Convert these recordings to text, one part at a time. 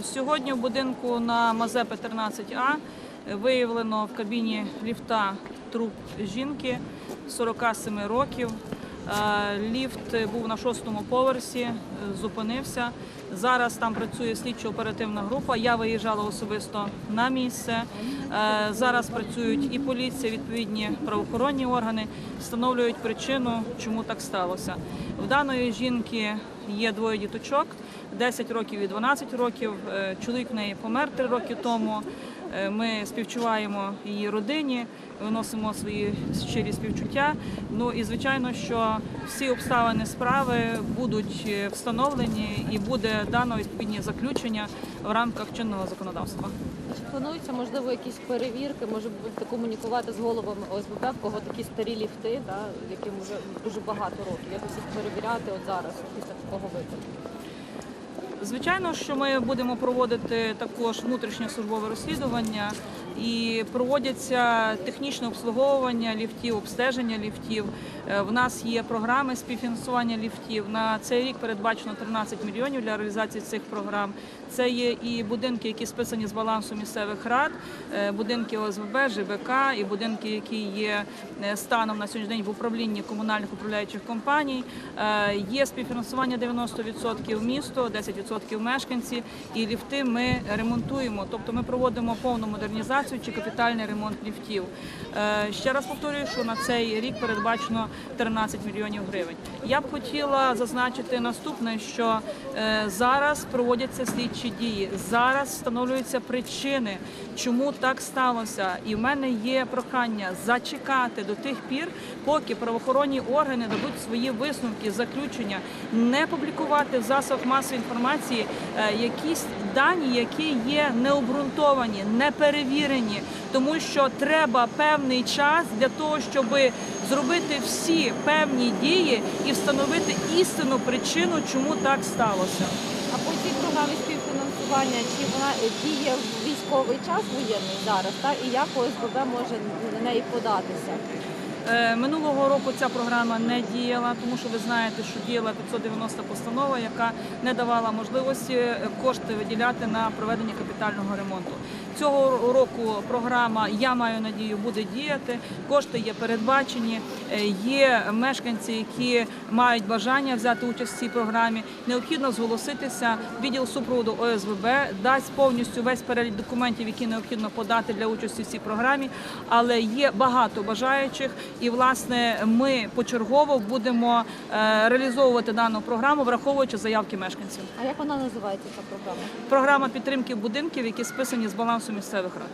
Сьогодні в будинку на Мазепи 13А виявлено в кабіні ліфта труп жінки 47 років. Е, Ліфт був на шостому поверсі, е, зупинився. Зараз там працює слідчо-оперативна група. Я виїжджала особисто на місце. Е, Зараз працюють і поліція, відповідні правоохоронні органи, встановлюють причину, чому так сталося. В даної жінки є двоє діточок, 10 років і 12 років. Чоловік в неї помер 3 роки тому. Е, Ми співчуваємо її родині, виносимо свої щирі співчуття. Ну і звичайно, що всі обставини справи будуть е, встановлені і буде дано відповідні заключення в рамках чинного законодавства. Чи плануються можливо якісь перевірки, може будете комунікувати з головами ОСББ, в кого такі старі ліфти, да, яким вже дуже багато років. Якось їх перевіряти от зараз, після такого випадку. Звичайно, що ми будемо проводити також внутрішнє службове розслідування і проводяться технічне обслуговування ліфтів, обстеження ліфтів. Е, В нас є програми співфінансування ліфтів. На цей рік передбачено 13 мільйонів для реалізації цих програм. Це є і будинки, які списані з балансу місцевих рад, е, будинки ОСББ, ЖБК, і будинки, які є е, станом на сьогоднішній день в управлінні комунальних управляючих компаній. Є співфінансування 90% місто, 10% мешканці, і ліфти ми ремонтуємо. Тобто ми проводимо повну модернізацію чи капітальний ремонт ліфтів. Е, Ще раз повторюю, що на цей рік передбачено 13 мільйонів гривень. Я б хотіла зазначити наступне, що е, зараз проводяться слідчі дії. Зараз встановлюються причини, чому так сталося. І в мене є прохання зачекати до тих пір, поки правоохоронні органи дадуть свої висновки, заключення, не публікувати в засобах масової інформації е, якісь дані, які є необґрунтовані, не перевірені, тому що треба певний час для того, щоб зробити всі певні дії і встановити істинну причину, чому так сталося. А по цій програмі співфінансування, чи вона діє в військовий час воєнний зараз, та і як ОСББ може на неї податися? Е, Минулого року ця програма не діяла, тому що ви знаєте, що діяла 590 постанова, яка не давала можливості е, кошти виділяти на проведення капітального ремонту. Цього року програма Я маю надію буде діяти. Кошти є передбачені. Е, Є мешканці, які мають бажання взяти участь в цій програмі. Необхідно зголоситися. Відділ супроводу ОСВБ дасть повністю весь перелік документів, які необхідно подати для участі в цій програмі. Але є багато бажаючих, і власне ми почергово будемо е, реалізовувати дану програму, враховуючи заявки мешканців. А як вона називається ця програма? Програма підтримки будинків, які списані з балансу місцевих рад.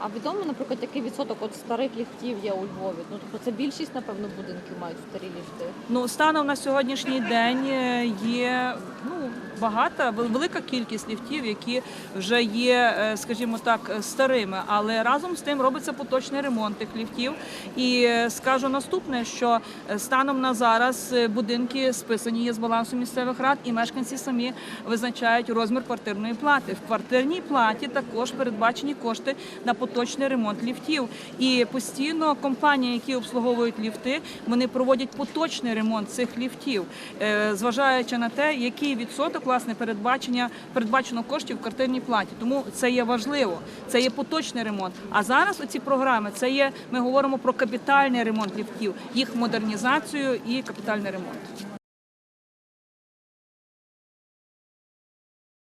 А відомо, наприклад, який відсоток от старих ліфтів є у Львові? Ну тобто це більшість, напевно, будинків мають старі ліфти. Ну станом на сьогоднішній день е, є ну багата велика кількість ліфтів, які вже є, е, скажімо так, е, старими. Але разом з тим робиться поточний ремонт тих ліфтів. І скажу наступне, що станом на зараз будинки списані є з балансу місцевих рад, і мешканці самі визначають розмір квартирної плати. В квартирній платі також передбачені кошти на поточний ремонт ліфтів. І постійно компанії, які обслуговують ліфти, вони проводять поточний ремонт цих ліфтів, е, зважаючи на те, який відсоток власне передбачення передбачено коштів в квартирній платі. Тому це є важливо. Це є поточний ремонт. А зараз оці програми це є. Ми говоримо про капітальний ремонт ліфтів, їх модернізацію і капітальний ремонт.